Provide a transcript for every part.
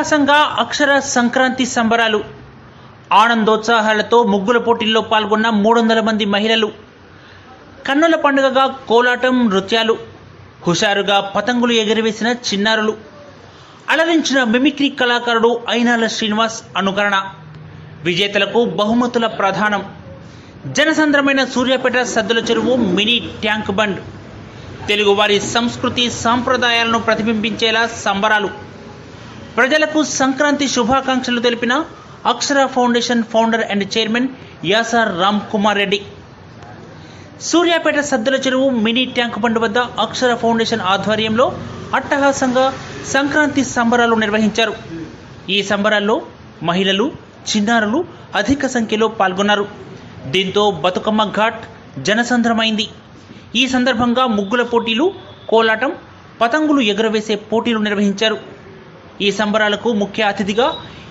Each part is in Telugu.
ఉల్లాసంగా అక్షర సంక్రాంతి సంబరాలు ఆనందోత్సాహాలతో ముగ్గుల పోటీల్లో పాల్గొన్న మూడు వందల మంది మహిళలు కన్నుల పండుగగా కోలాటం నృత్యాలు హుషారుగా పతంగులు ఎగిరివేసిన చిన్నారులు అలరించిన మిమిక్రీ కళాకారుడు అయినాల శ్రీనివాస్ అనుకరణ విజేతలకు బహుమతుల ప్రధానం జనసంద్రమైన సూర్యాపేట సద్దుల చెరువు మినీ ట్యాంక్ బండ్ తెలుగువారి సంస్కృతి సాంప్రదాయాలను ప్రతిబింబించేలా సంబరాలు. ప్రజలకు సంక్రాంతి శుభాకాంక్షలు తెలిపిన Akshara foundation founder and chairman Yasar Ram Kumar Reddy. Suryapet సద్దుల చెరువు మినీ ట్యాంక్ బండ్ వద్ద అక్షర ఫౌండేషన్ ఆధ్వర్యంలో అట్టహాసంగా సంక్రాంతి సంబరాలు నిర్వహించారు. ఈ సంబరాల్లో మహిళలు చిన్నారులు అధిక సంఖ్యలో పాల్గొన్నారు. దీంతో బతుకమ్మ ఘాట్ జనసంద్రమైంది. ఈ సందర్భంగా ముగ్గుల పోటీలు కోలాటం పతంగులు ఎగురవేసే పోటీలు నిర్వహించారు. ఈ సంబరాలకు ముఖ్య అతిథిగా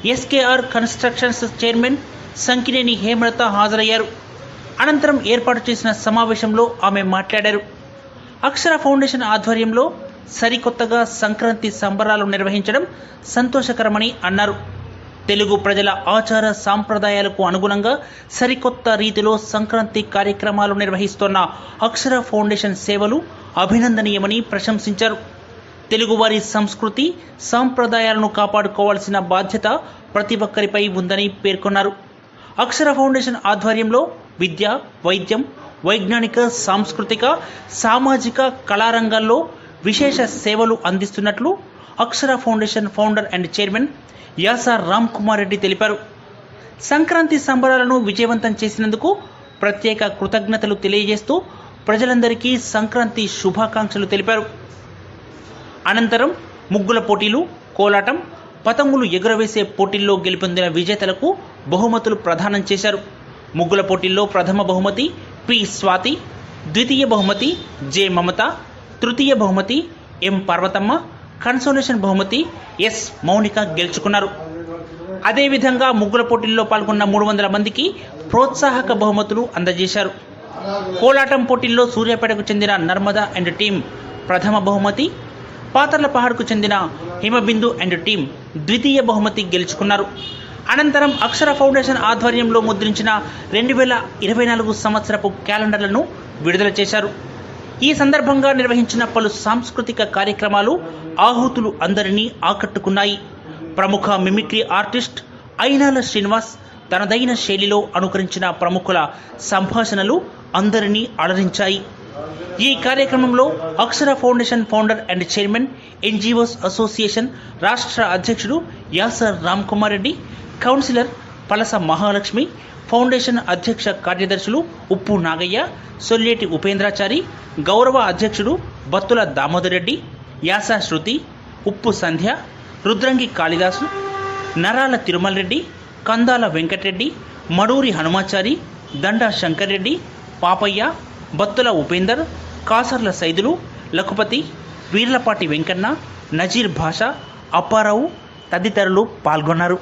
SKR constructions chairman Sankineni Hemalatha హాజరయ్యారు. అనంతరం ఏర్పాటు చేసిన సమావేశంలో ఆమె మాట్లాడారు. అక్షర ఫౌండేషన్ ఆధ్వర్యంలో సరికొత్తగా సంక్రాంతి సంబరాలు నిర్వహించడం సంతోషకరమని అన్నారు. తెలుగు ప్రజల ఆచార సాంప్రదాయాలకు అనుగుణంగా సరికొత్త రీతిలో సంక్రాంతి కార్యక్రమాలు నిర్వహిస్తున్న అక్షర ఫౌండేషన్ సేవలు అభినందనీయమని ప్రశంసించారు. తెలుగువారి సంస్కృతి సాంప్రదాయాలను కాపాడుకోవాల్సిన బాధ్యత ప్రతి ఒక్కరిపై ఉందని పేర్కొన్నారు. అక్షర ఫౌండేషన్ ఆధ్వర్యంలో విద్య వైద్యం వైజ్ఞానిక సాంస్కృతిక సామాజిక కళారంగాల్లో విశేష సేవలు అందిస్తున్నట్లు Akshara foundation founder and chairman Yasar Ram Kumar Reddy తెలిపారు. సంక్రాంతి సంబరాలను విజయవంతం చేసినందుకు ప్రత్యేక కృతజ్ఞతలు తెలియజేస్తూ ప్రజలందరికీ సంక్రాంతి శుభాకాంక్షలు తెలిపారు. అనంతరం ముగ్గుల పోటీలు కోలాటం పతంగులు ఎగురవేసే పోటీల్లో గెలుపొందిన విజేతలకు బహుమతులు ప్రదానం చేశారు. ముగ్గుల పోటీల్లో ప్రథమ బహుమతి పి. స్వాతి ద్వితీయ బహుమతి జె. మమత తృతీయ బహుమతి ఎం. పర్వతమ్మ కన్సోలేషన్ బహుమతి ఎస్. మౌనిక గెలుచుకున్నారు. అదేవిధంగా ముగ్గుల పోటీల్లో పాల్గొన్న మూడు వందల మందికి ప్రోత్సాహక బహుమతులు అందజేశారు. కోలాటం పోటీల్లో సూర్యాపేటకు చెందిన నర్మదా అండ్ టీం ప్రథమ బహుమతి పాతర్లపహాడ్కు చెందిన హిమబిందు అండ్ టీం ద్వితీయ బహుమతి గెలుచుకున్నారు. అనంతరం అక్షర ఫౌండేషన్ ఆధ్వర్యంలో ముద్రించిన రెండు వేల ఇరవై నాలుగు సంవత్సరపు క్యాలెండర్లను విడుదల చేశారు. ఈ సందర్భంగా నిర్వహించిన పలు సాంస్కృతిక కార్యక్రమాలు ఆహుతులు అందరినీ ఆకట్టుకున్నాయి. ప్రముఖ మిమిక్రీ ఆర్టిస్ట్ అయినాల శ్రీనివాస్ తనదైన శైలిలో అనుకరించిన ప్రముఖుల సంభాషణలు అందరినీ అలరించాయి. ఈ కార్యక్రమంలో Akshara foundation founder and chairman NGOs association రాష్ట్ర అధ్యక్షుడు Acer Ram Kumar Reddy councillor Palasa Mahalakshmi foundation అధ్యక్ష కార్యదర్శులు ఉప్పు నాగయ్య సొల్లేటి ఉపేంద్రాచారి గౌరవ అధ్యక్షుడు బత్తుల దామోదర్ రెడ్డి యాస శృతి ఉప్పు సంధ్య రుద్రంగి కాళిదాసు నరాల తిరుమల రెడ్డి కందాల వెంకటరెడ్డి మడూరి హనుమాచారి దండ శంకర్రెడ్డి పాపయ్య బత్తుల ఉపేందర్ కాసర్ల సైదులు లఖుపతి వీర్లపాటి వెంకన్న నజీర్ భాష అప్పారావు తదితరులు పాల్గొన్నారు.